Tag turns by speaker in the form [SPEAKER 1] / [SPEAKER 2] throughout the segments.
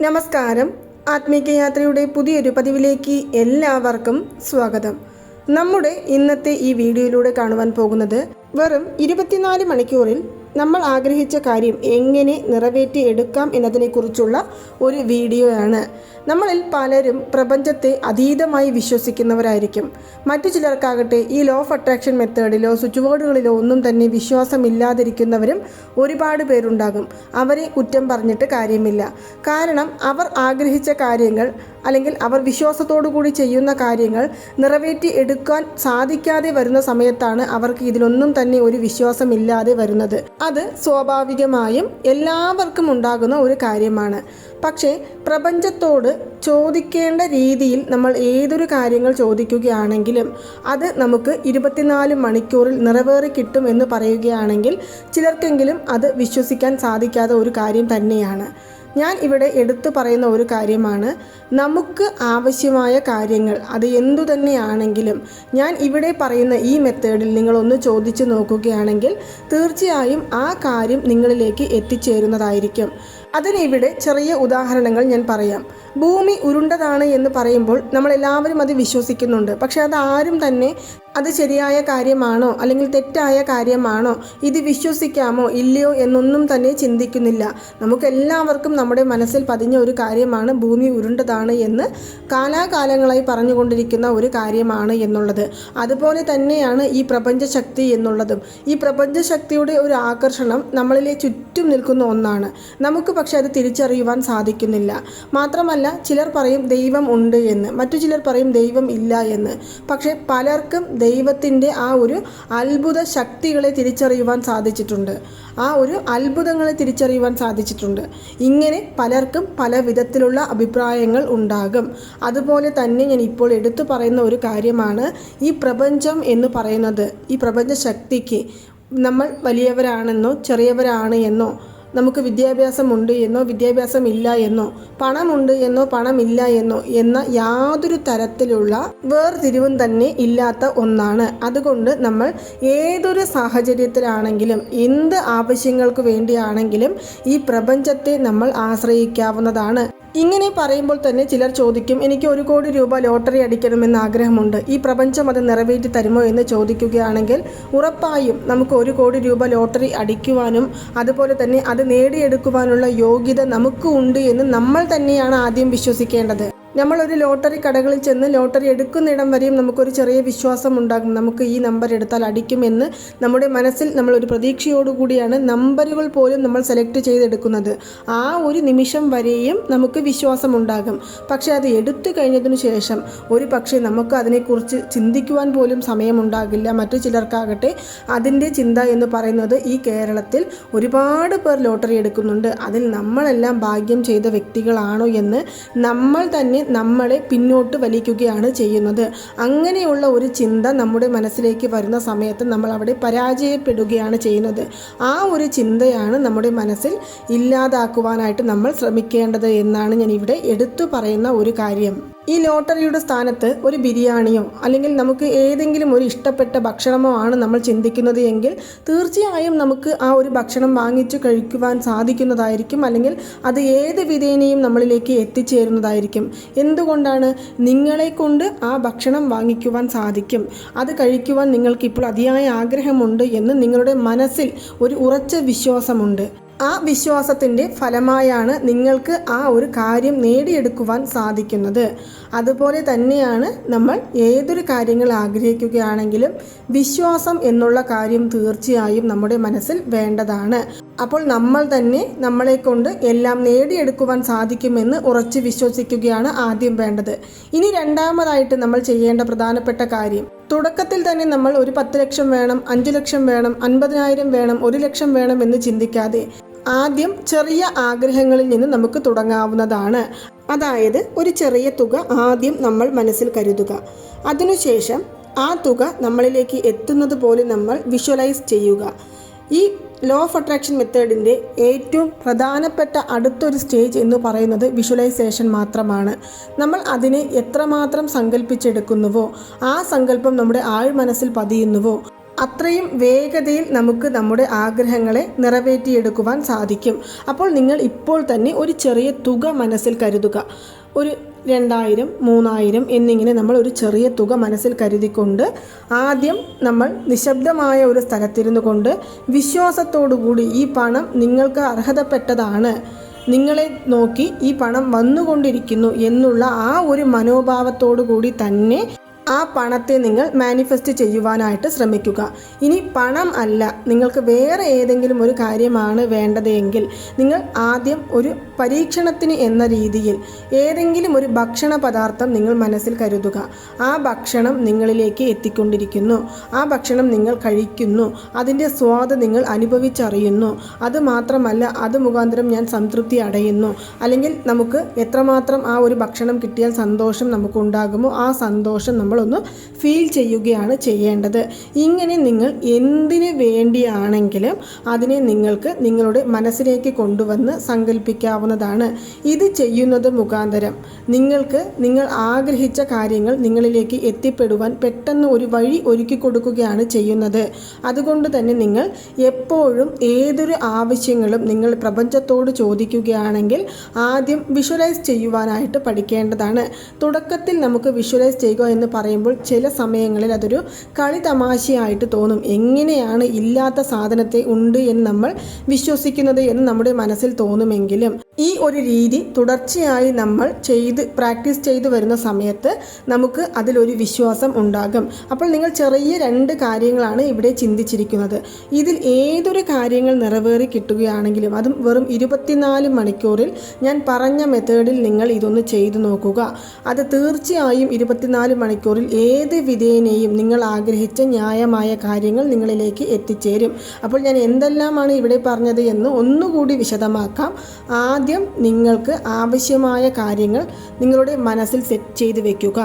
[SPEAKER 1] നമസ്കാരം. ആത്മീക യാത്രയുടെ പുതിയൊരു പതിവിലേക്ക് എല്ലാവർക്കും സ്വാഗതം. നമ്മുടെ ഇന്നത്തെ ഈ വീഡിയോയിലൂടെ കാണുവാൻ പോകുന്നത് വെറും ഇരുപത്തിനാല് മണിക്കൂറിൽ നമ്മൾ ആഗ്രഹിച്ച കാര്യം എങ്ങനെ നിറവേറ്റി എടുക്കാം എന്നതിനെക്കുറിച്ചുള്ള ഒരു വീഡിയോയാണ്. നമ്മളിൽ പലരും പ്രപഞ്ചത്തെ അതീതമായി വിശ്വസിക്കുന്നവരായിരിക്കും. മറ്റു ചിലർക്കാകട്ടെ ഈ ലോ ഓഫ് അട്രാക്ഷൻ മെത്തേഡിലോ സ്വിച്ച് ബോർഡുകളിലോ ഒന്നും തന്നെ വിശ്വാസമില്ലാതിരിക്കുന്നവരും ഒരുപാട് പേരുണ്ടാകും. അവരെ കുറ്റം പറഞ്ഞിട്ട് കാര്യമില്ല. കാരണം അവർ ആഗ്രഹിച്ച കാര്യങ്ങൾ അല്ലെങ്കിൽ അവർ വിശ്വാസത്തോടു കൂടി ചെയ്യുന്ന കാര്യങ്ങൾ നിറവേറ്റി എടുക്കാൻ സാധിക്കാതെ വരുന്ന സമയത്താണ് അവർക്ക് ഇതിലൊന്നും തന്നെ ഒരു വിശ്വാസമില്ലാതെ വരുന്നത്. അത് സ്വാഭാവികമായും എല്ലാവർക്കും ഉണ്ടാകുന്ന ഒരു കാര്യമാണ്. പക്ഷേ പ്രപഞ്ചത്തോട് ചോദിക്കേണ്ട രീതിയിൽ നമ്മൾ ഏതൊരു കാര്യങ്ങൾ ചോദിക്കുകയാണെങ്കിലും അത് നമുക്ക് ഇരുപത്തിനാല് മണിക്കൂറിൽ നിറവേറി കിട്ടും എന്ന് പറയുകയാണെങ്കിൽ ചിലർക്കെങ്കിലും അത് വിശ്വസിക്കാൻ സാധിക്കാത്ത ഒരു കാര്യം തന്നെയാണ്. ഞാൻ ഇവിടെ എടുത്തു പറയുന്ന ഒരു കാര്യമാണ്. നമുക്ക് ആവശ്യമായ കാര്യങ്ങൾ അത് എന്തു തന്നെയാണെങ്കിലും ഞാൻ ഇവിടെ പറയുന്ന ഈ മെത്തേഡിൽ നിങ്ങളൊന്ന് ചോദിച്ചു നോക്കുകയാണെങ്കിൽ തീർച്ചയായും ആ കാര്യം നിങ്ങളിലേക്ക് എത്തിച്ചേരുന്നതായിരിക്കും. അതിനിവിടെ ചെറിയ ഉദാഹരണങ്ങൾ ഞാൻ പറയാം. ഭൂമി ഉരുണ്ടതാണ് എന്ന് പറയുമ്പോൾ നമ്മൾ എല്ലാവരും അത് വിശ്വസിക്കുന്നുണ്ട്. പക്ഷെ അത് ആരും തന്നെ അത് ശരിയായ കാര്യമാണോ അല്ലെങ്കിൽ തെറ്റായ കാര്യമാണോ? ഇത് വിശ്വസിക്കാമോ ഇല്ലയോ എന്നൊന്നും തന്നെ ചിന്തിക്കുന്നില്ല. നമുക്കെല്ലാവർക്കും നമ്മുടെ മനസ്സിൽ പതിഞ്ഞ ഒരു കാര്യമാണ് ഭൂമി ഉരുണ്ടതാണ് എന്ന് കാലാകാലങ്ങളായി പറഞ്ഞുകൊണ്ടിരിക്കുന്ന ഒരു കാര്യമാണ് എന്നുള്ളത്. അതുപോലെ തന്നെയാണ് ഈ പ്രപഞ്ചശക്തി എന്നുള്ളതും. ഈ പ്രപഞ്ചശക്തിയുടെ ഒരു ആകർഷണം നമ്മളിലെ ചുറ്റും നിൽക്കുന്ന ഒന്നാണ്. നമുക്ക് പക്ഷേ അത് തിരിച്ചറിയുവാൻ സാധിക്കുന്നില്ല. മാത്രമല്ല ചിലർ പറയും ദൈവം ഉണ്ട് എന്ന്. മറ്റു ചിലർ പറയും ദൈവം ഇല്ല എന്ന്. പക്ഷേ പലർക്കും ദൈവത്തിന്റെ ആ ഒരു അത്ഭുത ശക്തികളെ തിരിച്ചറിയുവാൻ സാധിച്ചിട്ടുണ്ട്. ആ ഒരു അത്ഭുതങ്ങളെ തിരിച്ചറിയുവാൻ സാധിച്ചിട്ടുണ്ട്. ഇങ്ങനെ പലർക്കും പല വിധത്തിലുള്ള അഭിപ്രായങ്ങൾ ഉണ്ടാകും. അതുപോലെ തന്നെ ഞാൻ ഇപ്പോൾ എടുത്തു പറയുന്ന ഒരു കാര്യമാണ് ഈ പ്രപഞ്ചം എന്ന് പറയുന്നത്. ഈ പ്രപഞ്ച ശക്തിക്ക് നമ്മൾ വലിയവരാണെന്നോ ചെറിയവരാണ് എന്നോ നമുക്ക് വിദ്യാഭ്യാസമുണ്ട് എന്നോ വിദ്യാഭ്യാസം ഇല്ല എന്നോ പണമുണ്ട് എന്നോ പണമില്ല എന്നോ എന്ന യാതൊരു തരത്തിലുള്ള വേർതിരിവും തന്നെ ഇല്ലാത്ത ഒന്നാണ്. അതുകൊണ്ട് നമ്മൾ ഏതൊരു സാഹചര്യത്തിലാണെങ്കിലും എന്ത് ആവശ്യങ്ങൾക്ക് വേണ്ടിയാണെങ്കിലും ഈ പ്രപഞ്ചത്തെ നമ്മൾ ആശ്രയിക്കാവുന്നതാണ്. ഇങ്ങനെ പറയുമ്പോൾ തന്നെ ചിലർ ചോദിക്കും എനിക്ക് ഒരു കോടി രൂപ ലോട്ടറി അടിക്കണമെന്ന് ആഗ്രഹമുണ്ട്. ഈ പ്രപഞ്ചം അത് നിറവേറ്റി തരുമോ? എന്ന് ചോദിക്കുകയാണെങ്കിൽ ഉറപ്പായും നമുക്ക് ഒരു കോടി രൂപ ലോട്ടറി അടിക്കുവാനും അതുപോലെ തന്നെ അത് നേടിയെടുക്കുവാനുള്ള യോഗ്യത നമുക്ക് ഉണ്ട് എന്ന് നമ്മൾ തന്നെയാണ് ആദ്യം വിശ്വസിക്കേണ്ടത്. നമ്മളൊരു ലോട്ടറി കടകളിൽ ചെന്ന് ലോട്ടറി എടുക്കുന്നിടം വരെയും നമുക്കൊരു ചെറിയ വിശ്വാസം ഉണ്ടാകും. നമുക്ക് ഈ നമ്പർ എടുത്താൽ അടിക്കുമെന്ന് നമ്മുടെ മനസ്സിൽ നമ്മളൊരു പ്രതീക്ഷയോടുകൂടിയാണ് നമ്പറുകൾ പോലും നമ്മൾ സെലക്ട് ചെയ്തെടുക്കുന്നത്. ആ ഒരു നിമിഷം വരെയും നമുക്ക് വിശ്വാസം ഉണ്ടാകും. പക്ഷേ അത് എടുത്തു കഴിഞ്ഞതിന് ശേഷം ഒരു പക്ഷേ നമുക്ക് അതിനെക്കുറിച്ച് ചിന്തിക്കുവാൻ പോലും സമയമുണ്ടാകില്ല. മറ്റു ചിലർക്കാകട്ടെ അതിന്റെ ചിന്ത എന്ന് പറയുന്നത് ഈ കേരളത്തിൽ ഒരുപാട് പേർ ലോട്ടറി എടുക്കുന്നുണ്ട്. അതിൽ നമ്മളെല്ലാം ഭാഗ്യം ചെയ്ത വ്യക്തികളാണോ എന്ന് നമ്മൾ തന്നെ നമ്മളെ പിന്നോട്ട് വലിക്കുകയാണ് ചെയ്യുന്നത്. അങ്ങനെയുള്ള ഒരു ചിന്ത നമ്മുടെ മനസ്സിലേക്ക് വരുന്ന സമയത്ത് നമ്മൾ അവിടെ പരാജയപ്പെടുകയാണ് ചെയ്യുന്നത്. ആ ഒരു ചിന്തയാണ് നമ്മുടെ മനസ്സിൽ ഇല്ലാതാക്കുവാനായിട്ട് നമ്മൾ ശ്രമിക്കേണ്ടത് എന്നാണ് ഞാൻ ഇവിടെ എടുത്തു പറയുന്ന ഒരു കാര്യം. ഈ ലോട്ടറിയുടെ സ്ഥാനത്ത് ഒരു ബിരിയാണിയോ അല്ലെങ്കിൽ നമുക്ക് ഏതെങ്കിലും ഒരു ഇഷ്ടപ്പെട്ട ഭക്ഷണമോ ആണ് നമ്മൾ ചിന്തിക്കുന്നത് എങ്കിൽ തീർച്ചയായും നമുക്ക് ആ ഒരു ഭക്ഷണം വാങ്ങിച്ചു കഴിക്കുവാൻ സാധിക്കുന്നതായിരിക്കും അല്ലെങ്കിൽ അത് ഏത് വിധേനയും നമ്മളിലേക്ക് എത്തിച്ചേരുന്നതായിരിക്കും. എന്തുകൊണ്ടാണ് നിങ്ങളെ കൊണ്ട് ആ ഭക്ഷണം വാങ്ങിക്കുവാൻ സാധിക്കും? അത് കഴിക്കുവാൻ നിങ്ങൾക്ക് ഇപ്പോൾ അതിയായ ആഗ്രഹമുണ്ട് എന്ന് നിങ്ങളുടെ മനസ്സിൽ ഒരു ഉറച്ച വിശ്വാസമുണ്ട്. ആ വിശ്വാസത്തിന്റെ ഫലമായാണ് നിങ്ങൾക്ക് ആ ഒരു കാര്യം നേടിയെടുക്കുവാൻ സാധിക്കുന്നത്. അതുപോലെ തന്നെയാണ് നമ്മൾ ഏതൊരു കാര്യങ്ങൾ ആഗ്രഹിക്കുകയാണെങ്കിലും വിശ്വാസം എന്നുള്ള കാര്യം തീർച്ചയായും നമ്മുടെ മനസ്സിൽ വേണ്ടതാണ്. അപ്പോൾ നമ്മൾ തന്നെ നമ്മളെ കൊണ്ട് എല്ലാം നേടിയെടുക്കുവാൻ സാധിക്കുമെന്ന് ഉറച്ച് വിശ്വസിക്കുകയാണ് ആദ്യം വേണ്ടത്. ഇനി രണ്ടാമതായിട്ട് നമ്മൾ ചെയ്യേണ്ട പ്രധാനപ്പെട്ട കാര്യം. തുടക്കത്തിൽ തന്നെ നമ്മൾ ഒരു പത്ത് ലക്ഷം വേണം അഞ്ചു ലക്ഷം വേണം അൻപതിനായിരം വേണം ഒരു ലക്ഷം വേണം എന്ന് ചിന്തിക്കാതെ ആദ്യം ചെറിയ ആഗ്രഹങ്ങളിൽ നിന്ന് നമുക്ക് തുടങ്ങാവുന്നതാണ്. അതായത് ഒരു ചെറിയ തുക ആദ്യം നമ്മൾ മനസ്സിൽ കരുതുക. അതിനുശേഷം ആ തുക നമ്മളിലേക്ക് എത്തുന്നത് പോലെ നമ്മൾ വിഷ്വലൈസ് ചെയ്യുക. ഈ ലോ ഓഫ് അട്രാക്ഷൻ മെത്തേഡിന്റെ ഏറ്റവും പ്രധാനപ്പെട്ട അടുത്തൊരു സ്റ്റേജ് എന്ന് പറയുന്നത് വിഷ്വലൈസേഷൻ മാത്രമാണ്. നമ്മൾ അതിനെ എത്രമാത്രം സങ്കല്പിച്ചെടുക്കുന്നുവോ ആ സങ്കല്പം നമ്മുടെ ആഴ് മനസ്സിൽ പതിയുന്നുവോ അത്രയും വേഗതയിൽ നമുക്ക് നമ്മുടെ ആഗ്രഹങ്ങളെ നിറവേറ്റിയെടുക്കുവാൻ സാധിക്കും. അപ്പോൾ നിങ്ങൾ ഇപ്പോൾ തന്നെ ഒരു ചെറിയ തുക മനസ്സിൽ കരുതുക. ഒരു രണ്ടായിരം മൂന്നായിരം എന്നിങ്ങനെ നമ്മൾ ഒരു ചെറിയ തുക മനസ്സിൽ കരുതിക്കൊണ്ട് ആദ്യം നമ്മൾ നിശബ്ദമായ ഒരു സ്ഥലത്തിരുന്നു കൊണ്ട് വിശ്വാസത്തോടുകൂടി ഈ പണം നിങ്ങൾക്ക് അർഹതപ്പെട്ടതാണ്. നിങ്ങളെ നോക്കി ഈ പണം വന്നുകൊണ്ടിരിക്കുന്നു എന്നുള്ള ആ ഒരു മനോഭാവത്തോടു കൂടി തന്നെ ആ പണത്തെ നിങ്ങൾ മാനിഫെസ്റ്റ് ചെയ്യുവാനായിട്ട് ശ്രമിക്കുക. ഇനി പണം അല്ല നിങ്ങൾക്ക് വേറെ ഏതെങ്കിലും ഒരു കാര്യമാണ് വേണ്ടതെങ്കിൽ നിങ്ങൾ ആദ്യം ഒരു പരീക്ഷണത്തിന് എന്ന രീതിയിൽ ഏതെങ്കിലും ഒരു ഭക്ഷണ പദാർത്ഥം നിങ്ങൾ മനസ്സിൽ കരുതുക. ആ ഭക്ഷണം നിങ്ങളിലേക്ക് എത്തിക്കൊണ്ടിരിക്കുന്നു. ആ ഭക്ഷണം നിങ്ങൾ കഴിക്കുന്നു. അതിന്റെ സ്വാദ് നിങ്ങൾ അനുഭവിച്ചറിയുന്നു. അത് മാത്രമല്ല അത് മുഖാന്തരം ഞാൻ സംതൃപ്തി അടയുന്നു. അല്ലെങ്കിൽ നമുക്ക് എത്രമാത്രം ആ ഒരു ഭക്ഷണം കിട്ടിയാൽ സന്തോഷം നമുക്കുണ്ടാകുമോ? ആ സന്തോഷം നമ്മളൊന്ന് ഫീൽ ചെയ്യുകയാണ് ചെയ്യേണ്ടത്. ഇങ്ങനെ നിങ്ങൾ എന്തിന് വേണ്ടിയാണെങ്കിലും അതിനെ നിങ്ങൾക്ക് നിങ്ങളുടെ മനസ്സിലേക്ക് കൊണ്ടുവന്ന് സങ്കല്പിക്കാവുന്നതാണ് ഇത് ചെയ്യുന്നത് മുഖാന്തരം. നിങ്ങൾക്ക് നിങ്ങൾ ആഗ്രഹിച്ച കാര്യങ്ങൾ നിങ്ങളിലേക്ക് എത്തിപ്പെടുവാൻ പെട്ടെന്ന് ഒരു വഴി ഒരുക്കി കൊടുക്കുകയാണ് ചെയ്യുന്നത്. അതുകൊണ്ട് തന്നെ നിങ്ങൾ എപ്പോഴും ഏതൊരു ആവശ്യങ്ങളും നിങ്ങൾ പ്രപഞ്ചത്തോട് ചോദിക്കുകയാണെങ്കിൽ ആദ്യം വിഷ്വലൈസ് ചെയ്യുവാനായിട്ട് പഠിക്കേണ്ടതാണ്. തുടക്കത്തിൽ നമുക്ക് വിഷ്വലൈസ് ചെയ്യുക എന്ന് പറയുമ്പോൾ ചില സമയങ്ങളിൽ അതൊരു കളി തമാശയായിട്ട് തോന്നും. എങ്ങനെയാണ് ഇല്ലാത്ത സാധനത്തെ ഉണ്ട് എന്ന് നമ്മൾ വിശ്വസിക്കുന്നത് എന്ന് നമ്മുടെ മനസ്സിൽ തോന്നുമെങ്കിലും ഈ ഒരു രീതി തുടർച്ചയായി നമ്മൾ ചെയ്ത് പ്രാക്ടീസ് ചെയ്തു വരുന്ന സമയത്ത് നമുക്ക് അതിലൊരു വിശ്വാസം ഉണ്ടാകും. അപ്പോൾ നിങ്ങൾ ചെറിയ രണ്ട് കാര്യങ്ങളാണ് ഇവിടെ ചിന്തിച്ചിരിക്കുന്നത്. ഇതിൽ ഏതൊരു കാര്യങ്ങൾ നിറവേറി കിട്ടുകയാണെങ്കിലും അതും വെറും ഇരുപത്തിനാല് മണിക്കൂറിൽ ഞാൻ പറഞ്ഞ മെത്തേഡിൽ നിങ്ങൾ ഇതൊന്ന് ചെയ്തു നോക്കുക. അത് തീർച്ചയായും ഇരുപത്തിനാല് മണിക്കൂറിൽ ഏത് വിധേനയും നിങ്ങൾ ആഗ്രഹിച്ച ന്യായമായ കാര്യങ്ങൾ നിങ്ങളിലേക്ക് എത്തിച്ചേരും. അപ്പോൾ ഞാൻ എന്തെല്ലാമാണ് ഇവിടെ പറഞ്ഞത് എന്ന് ഒന്നുകൂടി വിശദമാക്കാം. ആദ്യം നിങ്ങൾക്ക് ആവശ്യമായ കാര്യങ്ങൾ നിങ്ങളുടെ മനസ്സിൽ സെറ്റ് ചെയ്ത് വെക്കുക.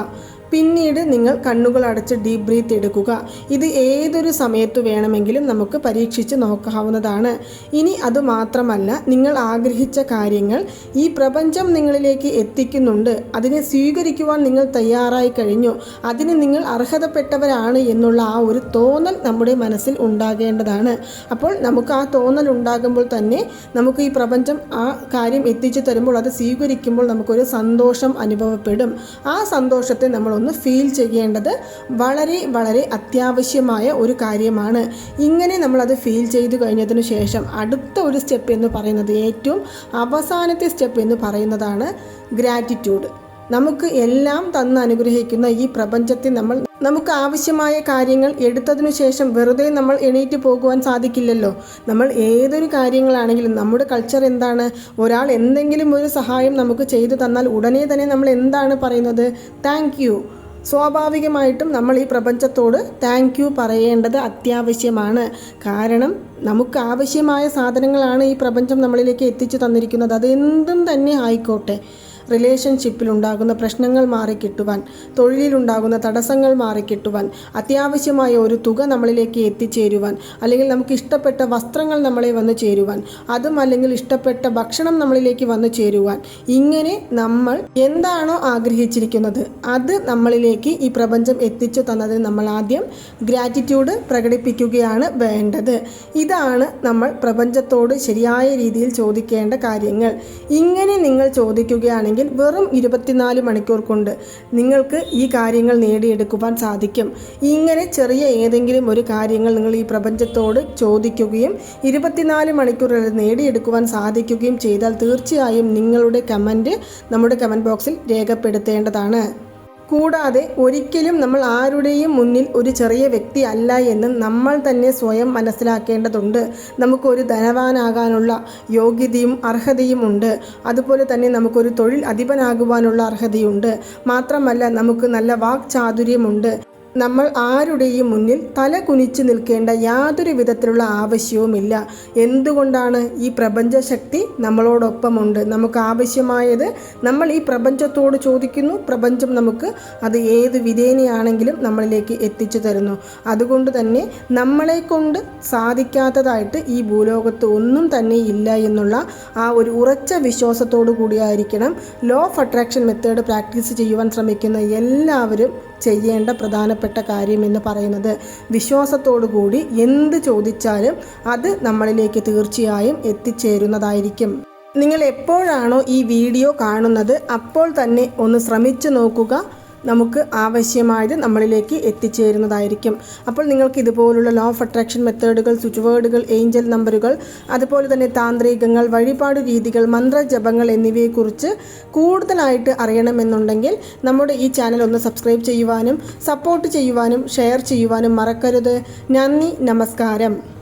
[SPEAKER 1] പിന്നീട് നിങ്ങൾ കണ്ണുകൾ അടച്ച് ഡീപ് ബ്രീത്ത് എടുക്കുക. ഇത് ഏതൊരു സമയത്ത് വേണമെങ്കിലും നമുക്ക് പരീക്ഷിച്ച് നോക്കാവുന്നതാണ്. ഇനി അത് മാത്രമല്ല നിങ്ങൾ ആഗ്രഹിച്ച കാര്യങ്ങൾ ഈ പ്രപഞ്ചം നിങ്ങളിലേക്ക് എത്തിക്കുന്നുണ്ട്. അതിനെ സ്വീകരിക്കുവാൻ നിങ്ങൾ തയ്യാറായി കഴിഞ്ഞു. അതിന് നിങ്ങൾ അർഹതപ്പെട്ടവരാണ് എന്നുള്ള ആ ഒരു തോന്നൽ നമ്മുടെ മനസ്സിൽ ഉണ്ടാകേണ്ടതാണ്. അപ്പോൾ നമുക്ക് ആ തോന്നൽ ഉണ്ടാകുമ്പോൾ തന്നെ നമുക്ക് ഈ പ്രപഞ്ചം ആ കാര്യം എത്തിച്ചു തരുമ്പോൾ അത് സ്വീകരിക്കുമ്പോൾ നമുക്കൊരു സന്തോഷം അനുഭവപ്പെടും. ആ സന്തോഷത്തെ നമ്മൾ ഒന്ന് ഫീൽ ചെയ്യേണ്ടത് വളരെ വളരെ അത്യാവശ്യമായ ഒരു കാര്യമാണ്. ഇങ്ങനെ നമ്മളത് ഫീൽ ചെയ്തു കഴിഞ്ഞതിന് ശേഷം അടുത്ത ഒരു സ്റ്റെപ്പ് എന്ന് പറയുന്നത് ഏറ്റവും അവസാനത്തെ സ്റ്റെപ്പ് എന്ന് പറയുന്നതാണ് ഗ്രാറ്റിറ്റ്യൂഡ്. നമുക്ക് എല്ലാം തന്ന് അനുഗ്രഹിക്കുന്ന ഈ പ്രപഞ്ചത്തെ നമ്മൾ നമുക്ക് ആവശ്യമായ കാര്യങ്ങൾ എടുത്തതിനു ശേഷം വെറുതെ നമ്മൾ എണീറ്റ് പോകുവാൻ സാധിക്കില്ലല്ലോ. നമ്മൾ ഏതൊരു കാര്യങ്ങളാണെങ്കിലും നമ്മുടെ കൾച്ചർ എന്താണ് ഒരാൾ എന്തെങ്കിലും ഒരു സഹായം നമുക്ക് ചെയ്തു തന്നാൽ ഉടനെ തന്നെ നമ്മൾ എന്താണ് പറയുന്നത്? താങ്ക് സ്വാഭാവികമായിട്ടും നമ്മൾ ഈ പ്രപഞ്ചത്തോട് താങ്ക് യു പറയേണ്ടത് അത്യാവശ്യമാണ്. കാരണം നമുക്ക് ആവശ്യമായ സാധനങ്ങളാണ് ഈ പ്രപഞ്ചം നമ്മളിലേക്ക് എത്തിച്ചു തന്നിരിക്കുന്നത്. അത് എന്തും തന്നെ ആയിക്കോട്ടെ. റിലേഷൻഷിപ്പിൽ ഉണ്ടാകുന്ന പ്രശ്നങ്ങൾ മാറിക്കിട്ടുവാൻ തൊഴിലിലുണ്ടാകുന്ന തടസ്സങ്ങൾ മാറിക്കിട്ടുവാൻ അത്യാവശ്യമായ ഒരു തുക നമ്മളിലേക്ക് എത്തിച്ചേരുവാൻ അല്ലെങ്കിൽ നമുക്ക് ഇഷ്ടപ്പെട്ട വസ്ത്രങ്ങൾ നമ്മളെ വന്ന് ചേരുവാൻ അതും അല്ലെങ്കിൽ ഇഷ്ടപ്പെട്ട ഭക്ഷണം നമ്മളിലേക്ക് വന്ന് ചേരുവാൻ. ഇങ്ങനെ നമ്മൾ എന്താണോ ആഗ്രഹിച്ചിരിക്കുന്നത് അത് നമ്മളിലേക്ക് ഈ പ്രപഞ്ചം എത്തിച്ചു തന്നതിന് നമ്മൾ ആദ്യം ഗ്രാറ്റിറ്റ്യൂഡ് പ്രകടിപ്പിക്കുകയാണ് വേണ്ടത്. ഇതാണ് നമ്മൾ പ്രപഞ്ചത്തോട് ശരിയായ രീതിയിൽ ചോദിക്കേണ്ട കാര്യങ്ങൾ. ഇങ്ങനെ നിങ്ങൾ ചോദിക്കുകയാണെങ്കിൽ വെറും ഇരുപത്തിനാല് മണിക്കൂർ കൊണ്ട് നിങ്ങൾക്ക് ഈ കാര്യങ്ങൾ നേടിയെടുക്കുവാൻ സാധിക്കും. ഇങ്ങനെ ചെറിയ ഏതെങ്കിലും ഒരു കാര്യങ്ങൾ നിങ്ങൾ ഈ പ്രപഞ്ചത്തോട് ചോദിക്കുകയും ഇരുപത്തിനാല് മണിക്കൂർ അത് നേടിയെടുക്കുവാൻ സാധിക്കുകയും ചെയ്താൽ തീർച്ചയായും നിങ്ങളുടെ കമന്റ് നമ്മുടെ കമന്റ് ബോക്സിൽ രേഖപ്പെടുത്തേണ്ടതാണ്. കൂടാതെ ഒരിക്കലും നമ്മൾ ആരുടെയും മുന്നിൽ ഒരു ചെറിയ വ്യക്തി അല്ല എന്ന് നമ്മൾ തന്നെ സ്വയം മനസ്സിലാക്കേണ്ടതുണ്ട്. നമുക്കൊരു ധനവാനാകാനുള്ള യോഗ്യതയും അർഹതയും ഉണ്ട്. അതുപോലെ തന്നെ നമുക്കൊരു തൊഴിൽ അധിപനാകുവാനുള്ള അർഹതയുണ്ട്. മാത്രമല്ല നമുക്ക് നല്ല വാക്ചാതുര്യമുണ്ട്. നമ്മൾ ആരുടെയും മുന്നിൽ തല കുനിച്ചു നിൽക്കേണ്ട യാതൊരു വിധത്തിലുള്ള ആവശ്യവുമില്ല. എന്തുകൊണ്ടാണ് ഈ പ്രപഞ്ചശക്തി നമ്മളോടൊപ്പമുണ്ട്? നമുക്ക് ആവശ്യമായത് നമ്മൾ ഈ പ്രപഞ്ചത്തോട് ചോദിക്കുന്നു. പ്രപഞ്ചം നമുക്ക് അത് ഏത് വിധേനയാണെങ്കിലും നമ്മളിലേക്ക് എത്തിച്ചു തരുന്നു. അതുകൊണ്ട് തന്നെ നമ്മളെ കൊണ്ട് സാധിക്കാത്തതായിട്ട് ഈ ഭൂലോകത്ത് ഒന്നും തന്നെ ഇല്ല എന്നുള്ള ആ ഒരു ഉറച്ച വിശ്വാസത്തോടു കൂടിയായിരിക്കണം. Law of attraction method practice ചെയ്യുവാൻ ശ്രമിക്കുന്ന എല്ലാവരും ചെയ്യേണ്ട പ്രധാനപ്പെട്ട കാര്യം എന്ന് പറയുന്നത് വിശ്വാസത്തോടു കൂടി എന്ത് ചോദിച്ചാലും അത് നമ്മളിലേക്ക് തീർച്ചയായും എത്തിച്ചേരുന്നതായിരിക്കും. നിങ്ങൾ എപ്പോഴാണോ ഈ വീഡിയോ കാണുന്നത് അപ്പോൾ തന്നെ ഒന്ന് ശ്രമിച്ചു നോക്കുക. നമുക്ക് ആവശ്യമായത് നമ്മളിലേക്ക് എത്തിച്ചേരുന്നതായിരിക്കും. അപ്പോൾ നിങ്ങൾക്ക് ഇതുപോലുള്ള ലോ ഓഫ് അട്രാക്ഷൻ മെത്തേഡുകൾ സ്വിച്ച് വേർഡുകൾ ഏഞ്ചൽ നമ്പറുകൾ അതുപോലെ തന്നെ താന്ത്രികങ്ങൾ വഴിപാട് രീതികൾ മന്ത്രജപങ്ങൾ എന്നിവയെക്കുറിച്ച് കൂടുതലായിട്ട് അറിയണമെന്നുണ്ടെങ്കിൽ നമ്മുടെ ഈ ചാനൽ ഒന്ന് സബ്സ്ക്രൈബ് ചെയ്യുവാനും സപ്പോർട്ട് ചെയ്യുവാനും ഷെയർ ചെയ്യുവാനും മറക്കരുത്. നന്ദി നമസ്കാരം.